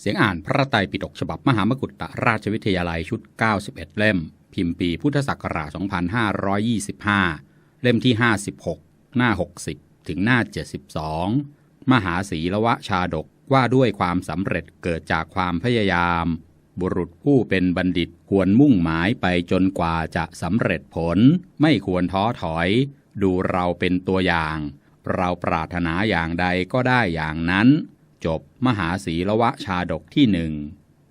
เสียงอ่านพระไตรปิฎกฉบับมหามกุฏราชวิทยาลัยชุด 91 เล่ม พิมพ์ปีพุทธศักราช 2525 เล่มที่ 56 หน้า 60 ถึงหน้า 72 มหาศีละวะชาดกว่าด้วยความสำเร็จเกิดจากความพยายาม บุรุษผู้เป็นบัณฑิตควรมุ่งหมายไปจนกว่าจะสำเร็จผล ไม่ควรท้อถอย ดูเราเป็นตัวอย่าง เราปรารถนาอย่างใดก็ได้อย่างนั้น จบมหาศีลวะชาดกที่หนึ่ง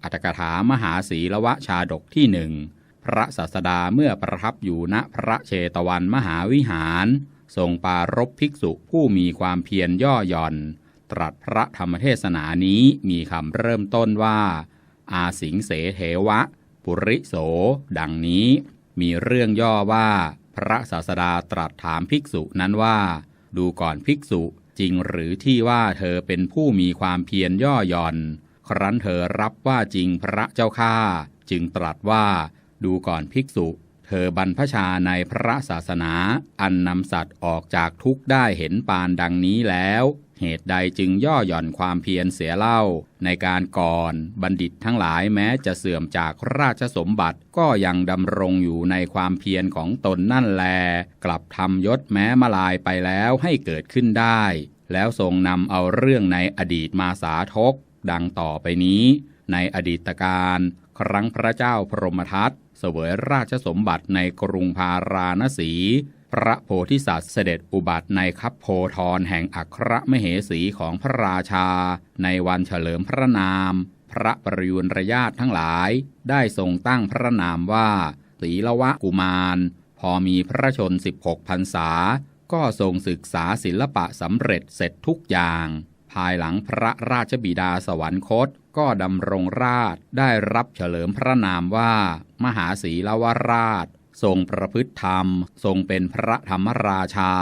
อัตถกถามหาศีลวะชาดกที่หนึ่งพระศาสดาเมื่อประทับอยู่ณพระเชตวันมหาวิหาร ทรงปารบภิกษุผู้มีความเพียรย่อหย่อน ตรัสพระธรรมเทศนานี้มีคำเริ่มต้นว่า อาสิงเสเทวะ ปุริโส ดังนี้ มีเรื่องย่อว่า พระศาสดาตรัสถามภิกษุนั้นว่า ดูก่อนภิกษุ จริงหรือที่ว่าเธอเป็นผู้มีความเพียรย่อหย่อน ครั้นเธอรับว่าจริงพระเจ้าข้าจึงตรัสว่าดูก่อนภิกษุ เธอบรรพชาในพระศาสนาอันนำสัตว์ออกจากทุกข์ได้เห็นปานดังนี้แล้ว เหตุใดจึงย่อหย่อนความเพียรเสียเล่า ในการก่อนบัณฑิตทั้งหลายแม้จะเสื่อมจากราชสมบัติก็ยังดำรงอยู่ในความเพียรของตนนั่นแล กลับทำยศแม้มาลายไปแล้วให้เกิดขึ้นได้ แล้วทรงนำเอาเรื่องในอดีตมาสาทก ดังต่อไปนี้ ในอดีตการครั้งพระเจ้าพรหมทัตเสวยราชสมบัติในกรุงพาราณสี พระโพธิสัตว์เสด็จอุบัติในคับโพธรแห่งอัครมเหสีของพระราชา ในวันเฉลิมพระนาม พระปรยุนรญาติทั้งหลาย ได้ทรงตั้งพระนามว่าศีลวะกุมาร พอมีพระชน 16พรรษา ก็ทรงศึกษาศิลปะสำเร็จเสร็จทุกอย่าง ภายหลังพระราชบิดาสวรรคตก็ดำรงราชได้รับเฉลิมพระนามว่า มหาศีลวราช ทรงประพฤติธรรม ทรงเป็นพระธรรมราชา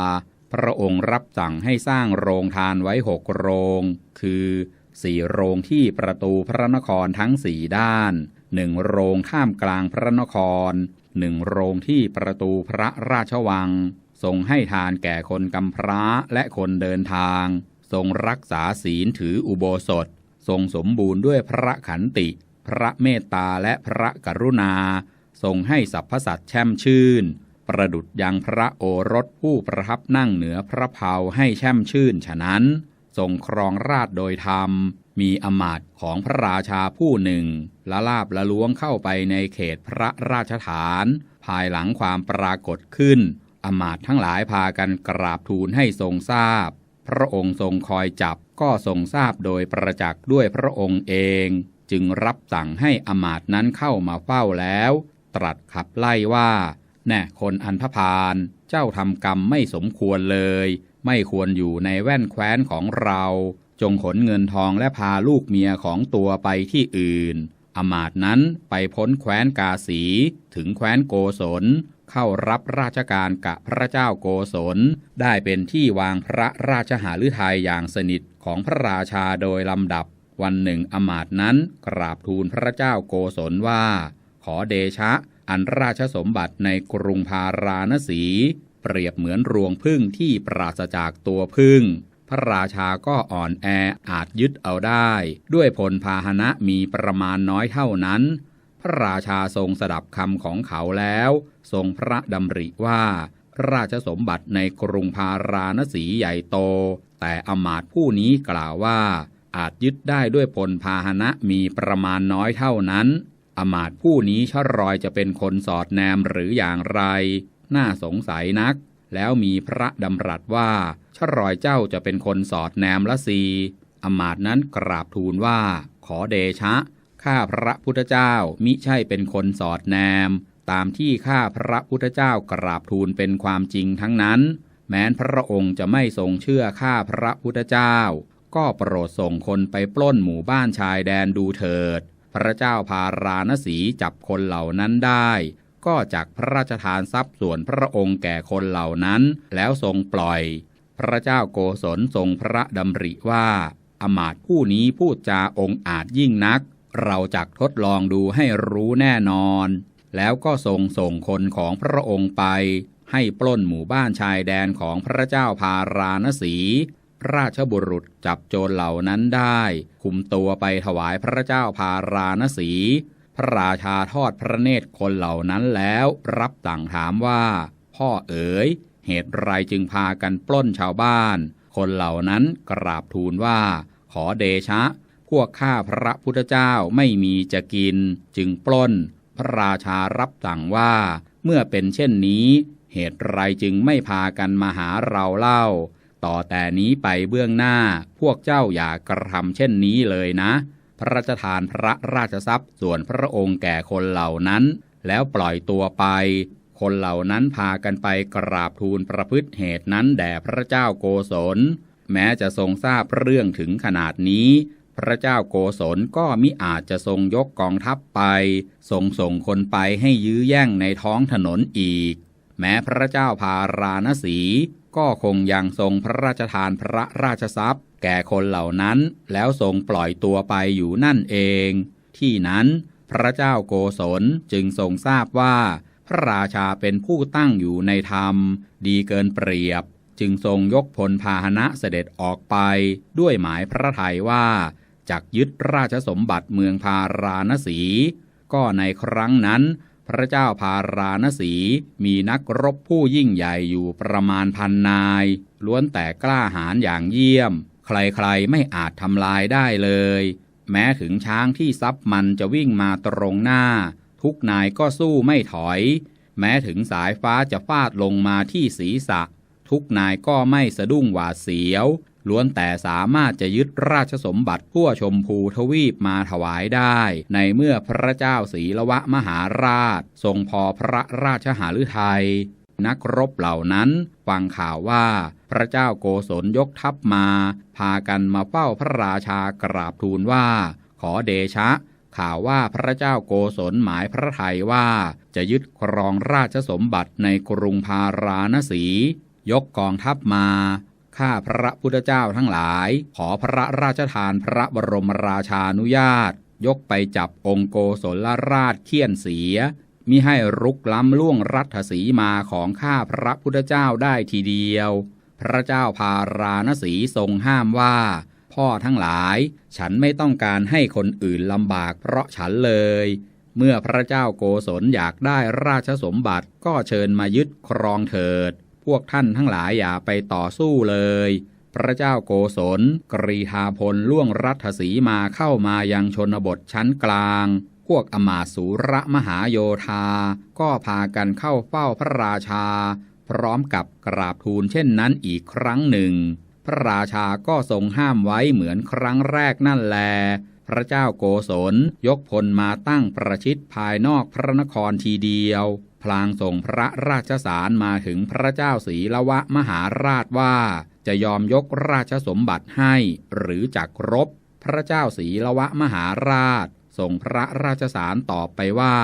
พระองค์รับสั่งให้สร้างโรงทานไว้หกโรง คือสี่โรงที่ประตูพระนครทั้งสี่ด้านหนึ่งโรงท่ามกลางพระนครหนึ่งโรงที่ประตูพระราชวัง ทรงให้ทานแก่คนกำพร้าและคนเดินทาง ทรงรักษาศีลถืออุโบสถ ทรงสมบูรณ์ด้วยพระขันติ พระเมตตาและพระกรุณา ทรงให้สรรพสัตว์แช่มชื่น ประดุดยังพระโอรสผู้ประทับนั่งเหนือพระเพาให้แช่มชื่นฉะนั้น ทรงครองราชโดยธรรม มีอมาตย์ของพระราชาผู้หนึ่งละลาบละล้วงเข้าไปในเขตพระราชฐาน ภายหลังความปรากฏขึ้น อมาตทั้งหลายพากันกราบทูลให้ทรงทราบ พระองค์ทรงคอยจับก็ทรงทราบโดยประจักษ์ด้วยพระองค์เอง จึงรับสั่งให้อมาตนั้นเข้ามาเฝ้าแล้ว ตรัสขับไล่ว่า แน่คนอันธพาลเจ้าทำกรรมไม่สมควรเลย ไม่ควรอยู่ในแว่นแคว้นของเรา จงขนเงินทองและพาลูกเมียของตัวไปที่อื่นอมาตนั้นไปพ้นแคว้นกาสีถึงแคว้นโกศล เข้ารับราชการกับพระเจ้าโกศล ได้เป็นที่วางพระราชหฤทัยอย่างสนิทของพระราชาโดยลำดับ วันหนึ่งอมาตย์นั้นกราบทูลพระเจ้าโกศลว่า ขอเดชะ อันราชสมบัติในกรุงพาราณสี เปรียบเหมือนรวงพึ่งที่ปราศจากตัวพึ่งพระราชาก็อ่อนแออาจยึดเอาได้ ด้วยพลพาหนะมีประมาณน้อยเท่านั้น พระราชาทรงสดับคำของเขาแล้ว ทรงพระดำริว่า ราชสมบัติในกรุงพาราณสีใหญ่โต แต่อมาตผู้นี้กล่าวว่า อาจยึดได้ด้วยพลพาหนะมีประมาณน้อยเท่านั้น อมาตผู้นี้ชะรอยจะเป็นคนสอดแนมหรืออย่างไร น่าสงสัยนัก แล้วมีพระดำรัสว่าชะรอยเจ้าจะเป็นคนสอดแนมละสีอมาตนั้นกราบทูลว่า ขอเดชะ ข้าพระพุทธเจ้ามิใช่เป็นคนสอดแนม ตามที่ข้าพระพุทธเจ้ากราบทูลเป็นความจริงทั้งนั้น แม้นพระองค์จะไม่ทรงเชื่อข้าพระพุทธเจ้า ก็โปรดส่งคนไปปล้นหมู่บ้านชายแดนดูเถิด พระเจ้าพาราณสีจับคนเหล่านั้นได้ ก็จากพระราชทานทรัพย์ส่วนพระองค์แก่คนเหล่านั้น แล้วทรงปล่อย พระเจ้าโกศลทรงพระดำริว่าอมาตผู้นี้พูดจาองค์อาจยิ่งนัก เราจักทดลองดูให้รู้แน่นอน แล้วก็ทรงส่งคนของพระองค์ไป ให้ปล้นหมู่บ้านชายแดนของพระเจ้าพาราณสีราชบุรุษจับโจรเหล่านั้นได้ คุมตัวไปถวายพระเจ้าพาราณสี พระราชาทอดพระเนตรคนเหล่านั้นแล้วรับสั่งถามว่า พ่อเอ๋ย เหตุไรจึงพากันปล้นชาวบ้าน คนเหล่านั้นกราบทูลว่า ขอเดชะ วกข้าพระพุทธเจ้าไม่มีจะกิน จึงปล้น พระราชารับสั่งว่า เมื่อเป็นเช่นนี้ เหตุไรจึงไม่พากันมาหาเราเล่า ต่อแต่นี้ไปเบื้องหน้าพวกเจ้าอย่ากระทำเช่นนี้เลยนะ พระราชทานพระราชทรัพย์ส่วนพระองค์แก่คนเหล่านั้น แล้วปล่อยตัวไปคนเหล่านั้นพากันไปกราบทูลประพฤติเหตุนั้นแด่พระเจ้าโกศล แม้จะทรงทราบเรื่องถึงขนาดนี้ พระเจ้าโกศลก็มิอาจจะทรงยกกองทัพไป ทรงส่งคนไปให้ยื้อแย่งในท้องถนนอีก แม้พระเจ้าพาราณสี ก็คงยังทรงพระราชทานพระราชทรัพย์ แก่คนเหล่านั้น แล้วทรงปล่อยตัวไปอยู่นั่นเอง ที่นั้นพระเจ้าโกศลจึงทรงทราบว่า พระราชาเป็นผู้ตั้งอยู่ในธรรม ดีเกินเปรียบ จึงทรงยกพลพาหนะเสด็จออกไป ด้วยหมายพระทัยว่า จักยึดราชสมบัติเมืองพาราณสี ก็ในครั้งนั้น พระเจ้าพาราณสีมีนักรบผู้ยิ่งใหญ่อยู่ประมาณพันนาย ล้วนแต่กล้าหาญอย่างเยี่ยม ใครๆไม่อาจทำลายได้เลย แม้ถึงช้างที่ซับมันจะวิ่งมาตรงหน้า ทุกนายก็สู้ไม่ถอย แม้ถึงสายฟ้าจะฟาดลงมาที่ศีรษะ ทุกนายก็ไม่สะดุ้งหวาดเสียว ล้วนแต่สามารถจะยึดราชสมบัติทั่วชมพูทวีปมาถวายได้ ในเมื่อพระเจ้าศรีละวะมหาราช ทรงพอพระราชหฤทัยนักรบเหล่านั้นฟังข่าวว่า พระเจ้าโกศลยกทัพมา พากันมาเฝ้าพระราชากราบทูลว่า ขอเดชะ ข่าวว่าพระเจ้าโกศลหมายพระไทยว่า จะยึดครองราชสมบัติในกรุงพาราณสี ยกกองทัพมา ข้าพระพุทธเจ้าทั้งหลาย ขอพระราชทานพระบรมราชานุญาต ยกไปจับองค์โกศลราชเคี่ยนเสียมิให้รุกล้ำล่วงรัฐสีมาของข้าพระพุทธเจ้าได้ทีเดียว พระเจ้าพาราณสีทรงห้ามว่า พ่อทั้งหลาย ฉันไม่ต้องการให้คนอื่นลำบากเพราะฉันเลย เมื่อพระเจ้าโกศลอยากได้ราชสมบัติก็เชิญมายึดครองเถิด พวกท่านทั้งหลายอย่าไปต่อสู้เลย พระเจ้าโกศลกรีธาพลล่วงรัฐสีมาเข้ามายังชนบทชั้นกลาง พวกอมาสูระมหาโยธา ก็พากันเข้าเฝ้าพระราชา พร้อมกับกราบทูลเช่นนั้นอีกครั้งหนึ่ง พระราชาก็ทรงห้ามไว้เหมือนครั้งแรกนั่นแลพระเจ้าโกศลยกพลมาตั้งประชิดภายนอกพระนครทีเดียว พลางส่งพระราชสารมาถึงพระเจ้าศรีละวะมหาราชว่า จะยอมยกราชสมบัติให้ หรือจักรบ พระเจ้าศรีละวะมหาราช ส่งพระราชสารตอบไปว่า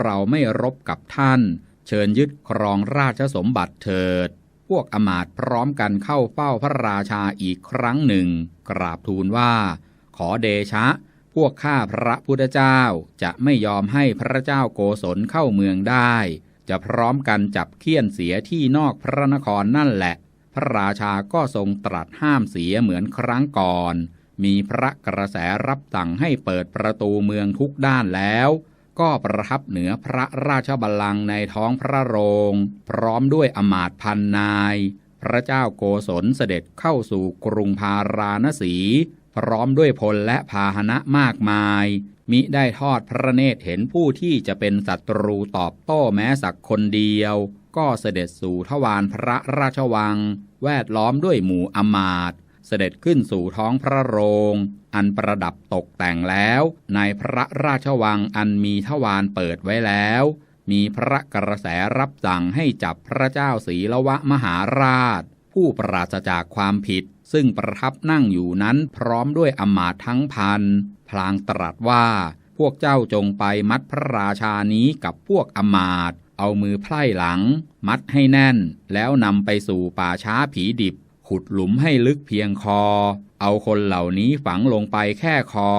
เราไม่รบกับท่าน เชิญยึดครองราชสมบัติเถิด พวกอมาตพร้อมกันเข้าเฝ้าพระราชาอีกครั้งหนึ่ง กราบทูลว่า ขอเดชะ พวกข้าพระพุทธเจ้าจะไม่ยอมให้พระเจ้าโกศลเข้าเมืองได้ จะพร้อมกันจับเคี่ยนเสียที่นอกพระนครนั่นแหละ พระราชาก็ทรงตรัสห้ามเสียเหมือนครั้งก่อน มีพระกระแสรับสั่งให้เปิดประตูเมืองทุกด้านแล้ว ก็ประทับเหนือพระราชบัลลังก์ในท้องพระโรง พร้อมด้วยอมาตพันนาย พระเจ้าโกศลเสด็จเข้าสู่กรุงพาราณสี พร้อมด้วยพลและพาหนะมากมาย มิได้ทอดพระเนตรเห็นผู้ที่จะเป็นศัตรูตอบโต้แม้สักคนเดียว ก็เสด็จสู่ทวารพระราชวัง แวดล้อมด้วยหมู่อมาตเสด็จขึ้นสู่ท้องพระโรง อันประดับตกแต่งแล้ว ในพระราชวังอันมีทวารเปิดไว้แล้ว มีพระกระแสรับสั่งให้จับพระเจ้าศรีละวะมหาราช ผู้ปราศจากความผิด ซึ่งประทับนั่งอยู่นั้นพร้อมด้วยอมาตทั้งพัน พลางตรัสว่า พวกเจ้าจงไปมัดพระราชานี้กับพวกอมาต เอามือไพล่หลัง มัดให้แน่น แล้วนำไปสู่ป่าช้าผีดิบ ขุดหลุมให้ลึกเพียงคอ เอาคนเหล่านี้ฝังลงไปแค่คอ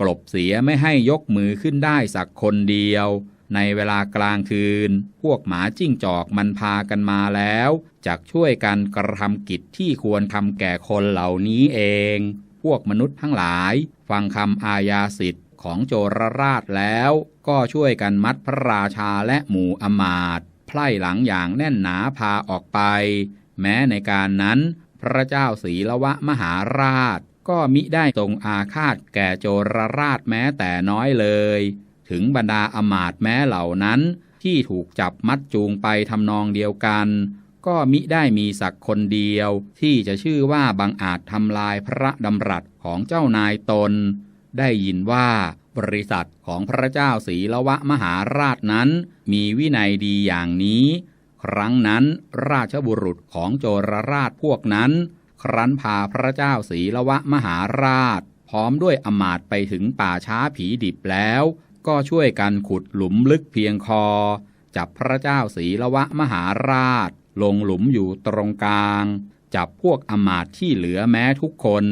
กลบเสียไม่ให้ยกมือขึ้นได้สักคนเดียว ในเวลากลางคืน พวกหมาจิ้งจอกมันพากันมาแล้วจักช่วยกันกระทำกิจที่ควรทำแก่คนเหล่านี้เอง พวกมนุษย์ทั้งหลาย ฟังคำอาญาสิทธิ์ของโจรราชแล้ว ก็ช่วยกันมัดพระราชาและหมู่อมาตไพร่หลังอย่างแน่นหนาพาออกไป แม้ในการนั้น พระเจ้าศรีละวะมหาราช ก็มิได้ทรงอาฆาตแก่โจรราชแม้แต่น้อยเลย ถึงบรรดาอมาตแม้เหล่านั้น ที่ถูกจับมัดจูงไปทำนองเดียวกัน ก็มิได้มีสักคนเดียว ที่จะชื่อว่าบังอาจทำลายพระดำรัสของเจ้านายตน ได้ยินว่าบริษัทของพระเจ้าศรีละวะมหาราชนั้น มีวินัยดีอย่างนี้ ครั้งนั้นราชบุรุษของโจรราชพวกนั้น ครั้นพาพระเจ้าศรีละวะมหาราช พร้อมด้วยอมาตไปถึงป่าช้าผีดิบแล้ว ก็ช่วยกันขุดหลุมลึกเพียงคอ จับพระเจ้าศรีละวะมหาราช ลงหลุมอยู่ตรงกลาง จับพวกอมาตที่เหลือแม้ทุกคน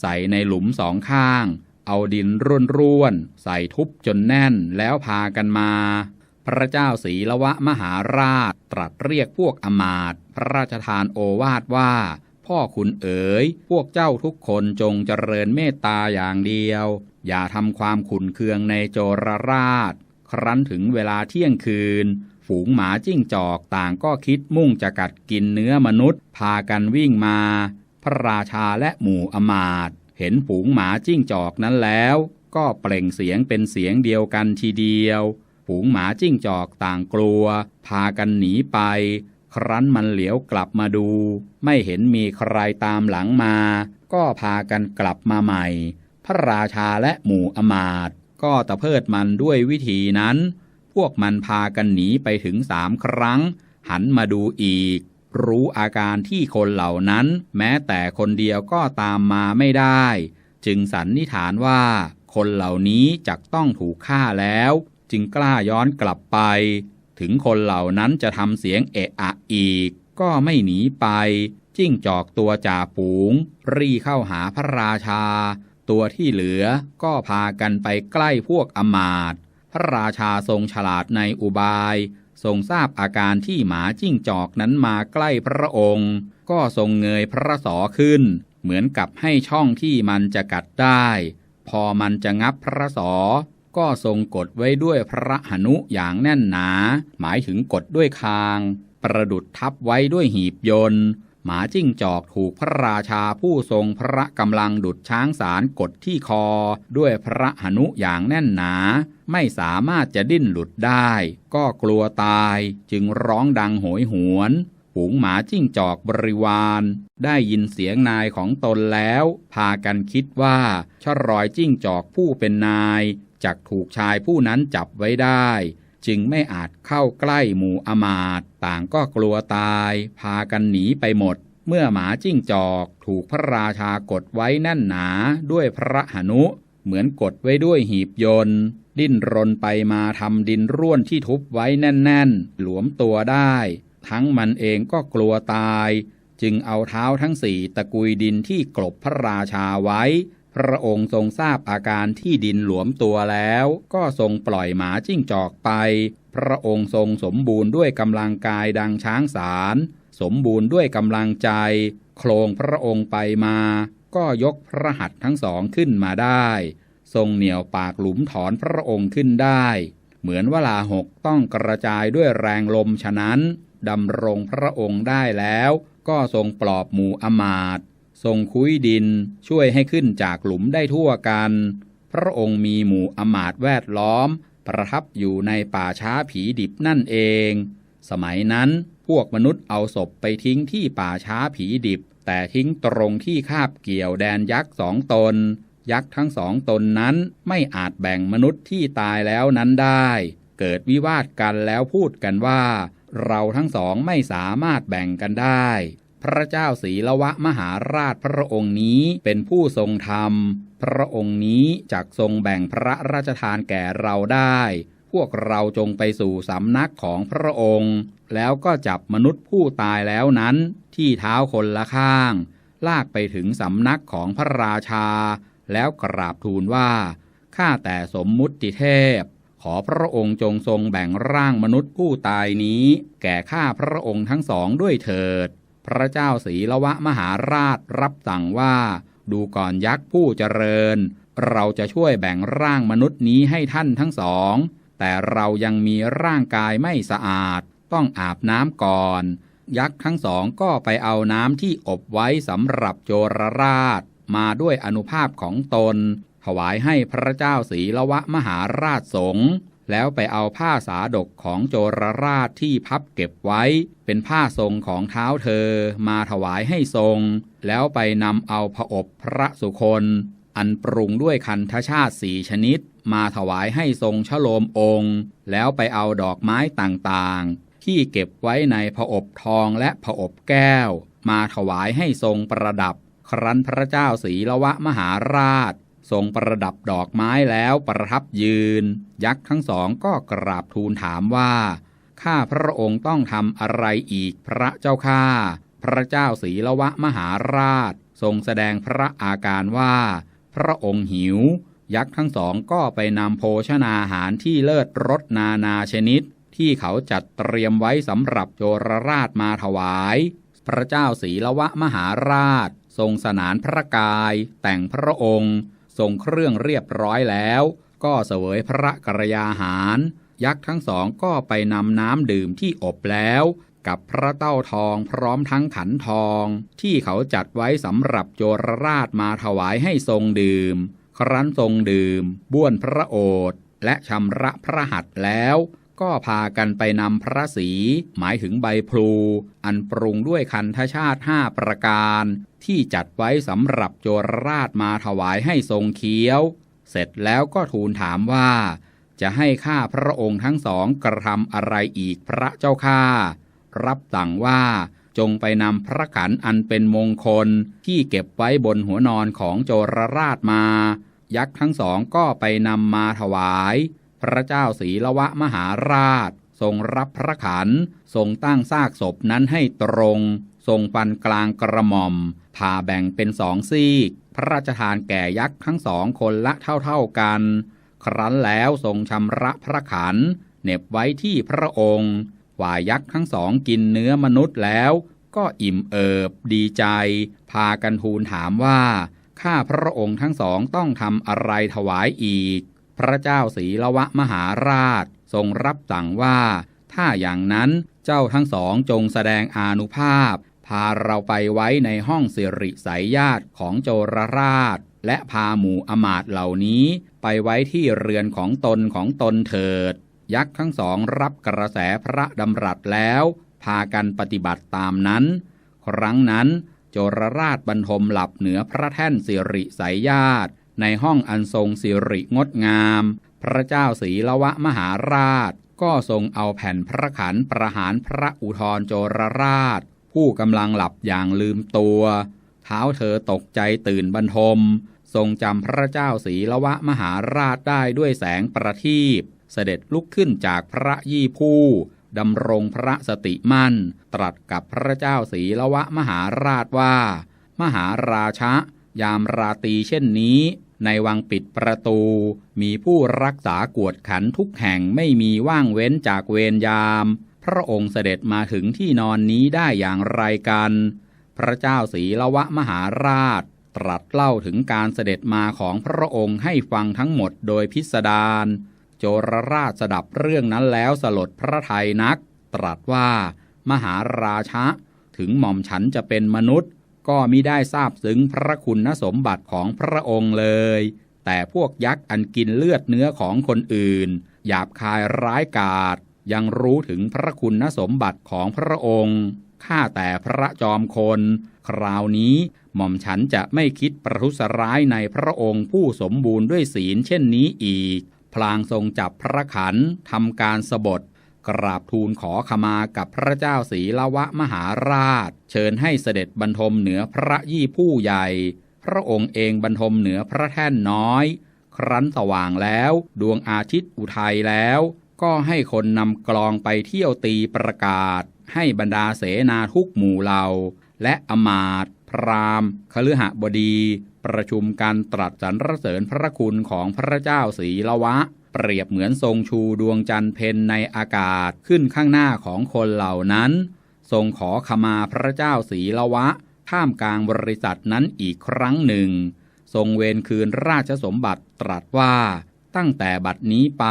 ใส่ในหลุมสองข้าง เอาดินร่วนร่วน ใส่ทุบจนแน่นแล้วพากันมา พระเจ้าศรีละวะมหาราช ตรัสเรียกพวกอมาตพระราชทานโอวาทว่า พ่อคุณเอ๋ย พวกเจ้าทุกคนจงเจริญเมตตาอย่างเดียว อย่าทำความขุนเคืองในโจรราช ครั้นถึงเวลาเที่ยงคืน ฝูงหมาจิ้งจอกต่างก็คิดมุ่งจะกัดกินเนื้อมนุษย์ พากันวิ่งมา พระราชาและหมู่อมาต เห็นฝูงหมาจิ้งจอกนั้นแล้ว ก็เปล่งเสียงเป็นเสียงเดียวกันทีเดียว ฝูงหมาจิ้งจอกต่างกลัว พากันหนีไป ครั้นมันเหลียวกลับมาดู ไม่เห็นมีใครตามหลังมา ก็พากันกลับมาใหม่ พระราชาและหมู่อมาตย์ก็ตะเพิดมันด้วยวิธีนั้น พวกมันพากันหนีไปถึงสามครั้ง หันมาดูอีก รู้อาการที่คนเหล่านั้น แม้แต่คนเดียวก็ตามมาไม่ได้ จึงสันนิษฐานว่า คนเหล่านี้จักต้องถูกฆ่าแล้ว จึงกล้าย้อนกลับไป ถึงคนเหล่านั้นจะทำเสียงเอะอะอีก ก็ไม่หนีไป จิ้งจอกตัวจ่าฝูง รีเข้าหาพระราชา ตัวที่เหลือก็พากันไปใกล้พวกอมาต พระราชาทรงฉลาดในอุบาย ทรงทราบอาการที่หมาจิ้งจอกนั้นมาใกล้พระองค์ ก็ทรงเงยพระศอขึ้น เหมือนกับให้ช่องที่มันจะกัดได้ พอมันจะงับพระศอ ก็ทรงกดไว้ด้วยพระหนุอย่างแน่นหนา หมายถึงกดด้วยคาง ประดุดทับไว้ด้วยหีบยนต์ หมาจิ้งจอกถูกพระราชาผู้ทรงพระกำลังดุดช้างสารกดที่คอ ด้วยพระหนุอย่างแน่นหนา ไม่สามารถจะดิ้นหลุดได้ ก็กลัวตายจึงร้องดังโหยหวนฝูงหมาจิ้งจอกบริวาร ได้ยินเสียงนายของตนแล้ว พากันคิดว่าชรอยจิ้งจอกผู้เป็นนาย จักถูกชายผู้นั้นจับไว้ได้ จึงไม่อาจเข้าใกล้หมู่อมาตต่างก็กลัวตาย พากันหนีไปหมด เมื่อหมาจิ้งจอกถูกพระราชากดไว้แน่นหนาด้วยพระหนุ เหมือนกดไว้ด้วยหีบยนต์ ดิ้นรนไปมาทำดินร่วนที่ทุบไว้แน่นๆ หลวมตัวได้ ทั้งมันเองก็กลัวตาย จึงเอาเท้าทั้งสี่ตะกุยดินที่กลบพระราชาไว้ พระองค์ทรงทราบอาการที่ดินหลวมตัวแล้ว ก็ทรงปล่อยหมาจิ้งจอกไป พระองค์ทรงสมบูรณ์ด้วยกำลังกายดังช้างสาร สมบูรณ์ด้วยกำลังใจ โครงพระองค์ไปมา ก็ยกพระหัตถ์ทั้งสองขึ้นมาได้ ทรงเหนี่ยวปากหลุมถอนพระองค์ขึ้นได้ เหมือนเวลาหกต้องกระจายด้วยแรงลมฉะนั้นดำรงพระองค์ได้แล้ว ก็ทรงปลอบหมู่อมาตย ทรงคุ้ยดินช่วยให้ขึ้นจากหลุมได้ทั่วกัน พระองค์มีหมู่อมาตแวดล้อม ประทับอยู่ในป่าช้าผีดิบนั่นเอง สมัยนั้นพวกมนุษย์เอาศพไปทิ้งที่ป่าช้าผีดิบ แต่ทิ้งตรงที่คาบเกี่ยวแดนยักษ์สองตน ยักษ์ทั้งสองตนนั้นไม่อาจแบ่งมนุษย์ที่ตายแล้วนั้นได้ เกิดวิวาทกันแล้วพูดกันว่า เราทั้งสองไม่สามารถแบ่งกันได้ พระเจ้าศรีละวะมหาราชพระองค์นี้เป็นผู้ทรงธรรม พระองค์นี้จักทรงแบ่งพระราชทานแก่เราได้ พวกเราจงไปสู่สำนักของพระองค์ แล้วก็จับมนุษย์ผู้ตายแล้วนั้น ที่เท้าคนละข้าง ลากไปถึงสำนักของพระราชา แล้วกราบทูลว่าข้าแต่สมมุติเทพขขอพระองค์จงทรงแบ่งร่างมนุษย์ผู้ตายนี้ แก่ข้าพระองค์ทั้งสองด้วยเถิด พระเจ้าศรีละวะมหาราชรับสั่งว่า ดูก่อนยักษ์ผู้เจริญ เราจะช่วยแบ่งร่างมนุษย์นี้ให้ท่านทั้งสอง แต่เรายังมีร่างกายไม่สะอาด ต้องอาบน้ำก่อน ยักษ์ทั้งสองก็ไปเอาน้ำที่อบไว้สำหรับโจรราช มาด้วยอนุภาพของตน ถวายให้พระเจ้าศรีละวะมหาราชสงฆ์ แล้วไปเอาผ้าสาดกของโจรราชที่พับเก็บไว้ เป็นผ้าทรงของเท้าเธอมาถวายให้ทรง แล้วไปนำเอาผอบพระสุคน อันปรุงด้วยคันธชาติสีชนิด มาถวายให้ทรงชโลมองค์ แล้วไปเอาดอกไม้ต่างๆ ที่เก็บไว้ในผอบทองและผอบแก้ว มาถวายให้ทรงประดับ ครั้นพระเจ้าศีละวะมหาราช ทรงประดับดอกไม้แล้วประทับยืน ยักษ์ทั้งสองก็กราบทูลถามว่า ข้าพระองค์ต้องทำอะไรอีกพระเจ้าข้าพระเจ้าศรีละวะมหาราช ทรงแสดงพระอาการว่า พระองค์หิว ยักษ์ทั้งสองก็ไปนำโภชนาหารที่เลิศรสนานาชนิด ที่เขาจัดเตรียมไว้สำหรับโจรราชมาถวาย พระเจ้าศรีละวะมหาราช ทรงสนานพระกาย แต่งพระองค์ ทรงเครื่องเรียบร้อยแล้ว ก็เสวยพระกรยาหาร ยักษ์ทั้งสองก็ไปนำน้ำดื่มที่อบแล้ว กับพระเต้าทองพร้อมทั้งขันทอง ที่เขาจัดไว้สำหรับโจรราชมาถวายให้ทรงดื่ม ครั้นทรงดื่ม บ้วนพระโอษฐ์และชำระพระหัตถ์แล้ว ก็พากันไปนำพระสีหมายถึงใบพลู อันปรุงด้วยคันธชาติห้าประการ ที่จัดไว้สำหรับโจรราชมาถวายให้ทรงเคี้ยว เสร็จแล้วก็ทูลถามว่า จะให้ข้าพระองค์ทั้งสองกระทำอะไรอีกพระเจ้าข้ารับสั่งว่าจงไปนำพระขันอันเป็นมงคลที่เก็บไว้บนหัวนอนของโจรราชมา ยักษ์ทั้งสองก็ไปนำมาถวาย พระเจ้าศรีละวะมหาราช ทรงรับพระขัน ทรงตั้งซากศพนั้นให้ตรง ทรงฟันกลางกระหม่อม ผ่าแบ่งเป็นสองซีก พระราชทานแก่ยักษ์ทั้งสองคนละเท่าๆกัน ครั้นแล้วทรงชำระพระขันเหน็บไว้ที่พระองค์ฝ่ายยักษ์ทั้งสองกินเนื้อมนุษย์แล้วก็อิ่มเอิบดีใจ พากันทูลถามว่า ข้าพระองค์ทั้งสองต้องทำอะไรถวายอีก พระเจ้าศรีละวะมหาราช ทรงรับสั่งว่า ถ้าอย่างนั้นเจ้าทั้งสองจงแสดงอานุภาพ พาเราไปไว้ในห้องสิริสายญาติของโจรราช และพาหมู่อมาตเหล่านี้ ไปไว้ที่เรือนของตนของตนเถิด ยักษ์ทั้งสองรับกระแสพระดำรัสแล้ว พากันปฏิบัติตามนั้น ครั้งนั้น โจรราชบรรทมหลับเหนือพระแท่นสิริสายญาติ ในห้องอันทรงสิริงดงาม พระเจ้าศรีละวะมหาราช ก็ทรงเอาแผ่นพระขันประหารพระอุทรโจรราช ผู้กำลังหลับอย่างลืมตัว เท้าเธอตกใจตื่นบรรทม ทรงจำพระเจ้าศรีละวะมหาราชได้ด้วยแสงประทีปเสด็จลุกขึ้นจากพระยี่ผู้ดำรงพระสติมั่น ตรัสกับพระเจ้าศรีละวะมหาราชว่า มหาราชะ ยามราตรีเช่นนี้ ในวังปิดประตู มีผู้รักษากวดขันทุกแห่งไม่มีว่างเว้นจากเวรยาม พระองค์เสด็จมาถึงที่นอนนี้ได้อย่างไรกัน พระเจ้าศรีละวะมหาราช ตรัสเล่าถึงการเสด็จมาของพระองค์ให้ฟังทั้งหมดโดยพิสดารโจรราชสดับเรื่องนั้นแล้วสลดพระไทยนัก ตรัสว่า มหาราชะ ถึงหม่อมฉันจะเป็นมนุษย์ ก็มิได้ทราบซึ้งพระคุณสมบัติของพระองค์เลย แต่พวกยักษ์อันกินเลือดเนื้อของคนอื่น หยาบคายร้ายกาจยังรู้ถึงพระคุณสมบัติของพระองค์ ข้าแต่พระจอมคน คราวนี้หม่อมฉันจะไม่คิดประทุษร้ายในพระองค์ผู้สมบูรณ์ด้วยศีลเช่นนี้อีก พลางทรงจับพระขันทำการสบท กราบทูลขอขมากับพระเจ้าศรีละวะมหาราช เชิญให้เสด็จบรรทมเหนือพระยี่ผู้ใหญ่ พระองค์เองบรรทมเหนือพระแท่นน้อย ครั้นสว่างแล้วดวงอาทิตย์อุทัยแล้ว ก็ให้คนนำกลองไปเที่ยวตีประกาศ ให้บรรดาเสนาทุกหมู่เหล่า และอมาตพรามณ์คฤหบดี ประชุมการตรัสสรรเสริญพระคุณของพระเจ้าศรีละวะ เปรียบเหมือนทรงชูดวงจันทร์เพนในอากาศขึ้นข้างหน้าของคนเหล่านั้น ทรงขอขมาพระเจ้าศรีละวะ ท่ามกลางบริษัทนั้นอีกครั้งหนึ่ง ทรงเวรคืนราชสมบัติตรัสว่า ตั้งแต่บัดนี้ไป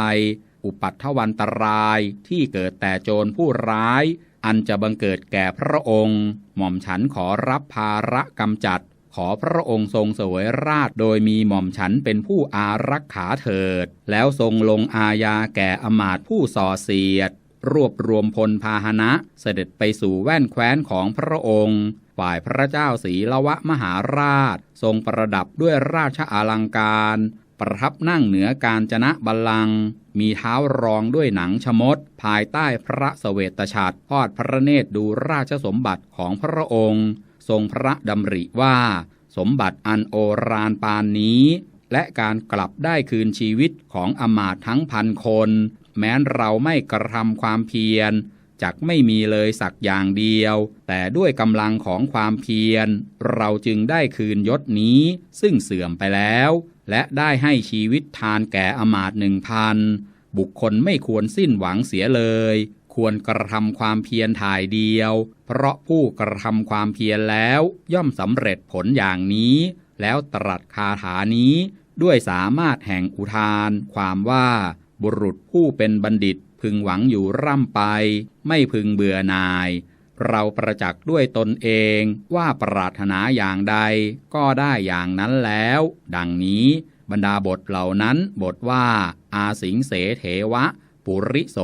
อุปัตถวันตรายที่เกิดแต่โจรผู้ร้าย อันจะบังเกิดแก่พระองค์ หม่อมฉันขอรับภาระกำจัด ขอพระองค์ทรงเสวยราชโดยมีหม่อมฉันเป็นผู้อารักขาเถิด แล้วทรงลงอาญาแก่อมาตผู้ส่อเสียด รวบรวมพลพาหนะ เสด็จไปสู่แว่นแคว้นของพระองค์ ฝ่ายพระเจ้าศรีละวะมหาราช ทรงประดับด้วยราชอาลังการ ประทับนั่งเหนือการจนะบัลลังก์มีเท้ารองด้วยหนังชมด ภายใต้พระเสวตฉัตรทอดพระเนตรดูราชสมบัติของพระองค์ ทรงพระดำริว่า สมบัติอันโอรานปานนี้ และการกลับได้คืนชีวิตของอมาตทั้งพันคน แม้นเราไม่กระทำความเพียรจักไม่มีเลยสักอย่างเดียว แต่ด้วยกำลังของความเพียร เราจึงได้คืนยศนี้ ซึ่งเสื่อมไปแล้ว และได้ให้ชีวิตทานแก่อมาตหนึ่งพันบุคคลไม่ควรสิ้นหวังเสียเลย ควรกระทำความเพียรถ่ายเดียว เพราะผู้กระทำความเพียรแล้วย่อมสำเร็จผลอย่างนี้ แล้วตรัสคาถานี้ด้วยสามารถแห่งอุทาน ความว่าบุรุษผู้เป็นบัณฑิตพึงหวังอยู่ร่ำไป ไม่พึงเบื่อนาย เราประจักษ์ด้วยตนเองว่าปรารถนาอย่างใดก็ได้อย่างนั้นแล้ว ดังนี้บรรดาบทเหล่านั้นบทว่า อาสิงเสเถวะ ปุริโส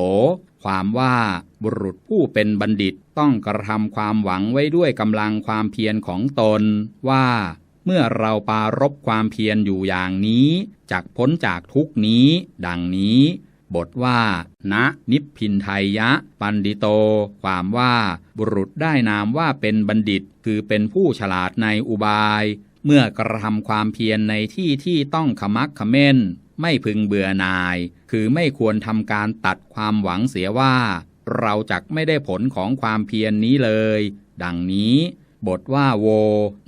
ความว่าบุรุษผู้เป็นบัณฑิตต้องกระทำความหวังไว้ด้วยกำลังความเพียรของตนว่าเมื่อเราปารบความเพียรอยู่อย่างนี้จากพ้นจากทุกนี้ ดังนี้ บทว่าณนิพพินไทยะ ปันดิโต ความว่าบุรุษได้นามว่าเป็นบัณฑิต คือเป็นผู้ฉลาดในอุบาย เมื่อกระทำความเพียรในที่ที่ต้องขมักขม้น ไม่พึงเบื่อนาย คือไม่ควรทำการตัดความหวังเสียว่า เราจักไม่ได้ผลของความเพียรนนี้เลย ดังนี้ บทว่าโว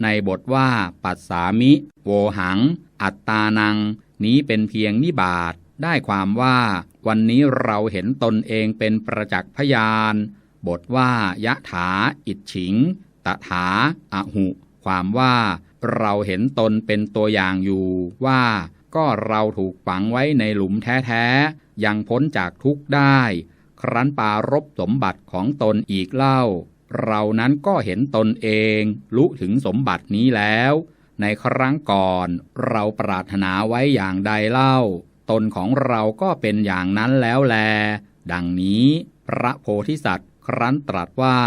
ในบทว่า ปัสสามิ โวหัง อัตตานัง นี้เป็นเพียงนิบาตได้ความว่า วันนี้เราเห็นตนเองเป็นประจักษ์พยาน บทว่ายะถา อิจฉิง ตถาอะหุ ความว่า เราเห็นตนเป็นตัวอย่างอยู่ว่า ก็เราถูกฝังไว้ในหลุมแท้ๆ ยังพ้นจากทุกข์ได้ ครั้นปารบสมบัติของตนอีกเล่า เรานั้นก็เห็นตนเองรู้ถึงสมบัตินี้แล้ว ในครั้งก่อน เราปรารถนาไว้อย่างใดเล่า ตนของเราก็เป็นอย่างนั้นแล้วแล ดังนี้พระโพธิสัตว์ครั้นตรัสว่า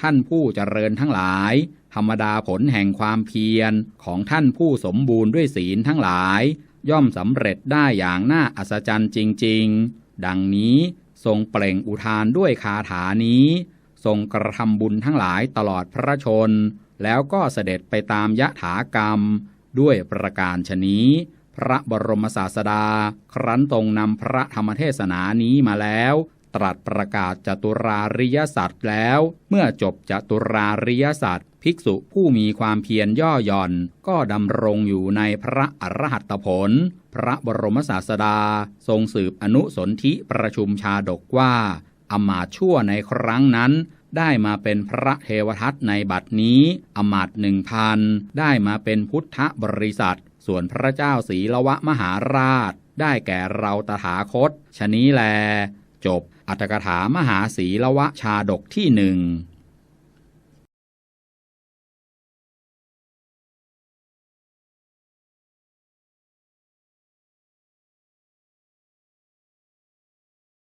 ท่านผู้เจริญทั้งหลาย ธรรมดาผลแห่งความเพียรของท่านผู้สมบูรณ์ด้วยศีลทั้งหลาย ย่อมสำเร็จได้อย่างน่าอัศจรรย์จริง ๆ ดังนี้ทรงเปล่งอุทานด้วยคาถานี้ ทรงกระทำบุญทั้งหลายตลอดพระชน แล้วก็เสด็จไปตามยะถากรรม ด้วยประการชนี้ พระบรมศาสดา ครั้นทรงนำพระธรรมเทศนานี้มาแล้ว ตรัสประกาศจตุราริยสัตว์แล้ว เมื่อจบจตุราริยสัตว์ภิกษุผู้มีความเพียรย่อหย่อน ก็ดำรงอยู่ในพระอรหัตผล พระบรมศาสดา ทรงสืบอนุสนธิประชุมชาดกว่า อมาตชั่วในครั้งนั้น ได้มาเป็นพระเทวทัตในบัดนี้ อมาตหนึ่งพันได้มาเป็นพุทธบริษัท ส่วนพระเจ้าศรีละวะมหาราช ได้แก่เราตถาคต ชนี้แล จบ อัตถกถามหาศีละวะชาดกที่หนึ่ง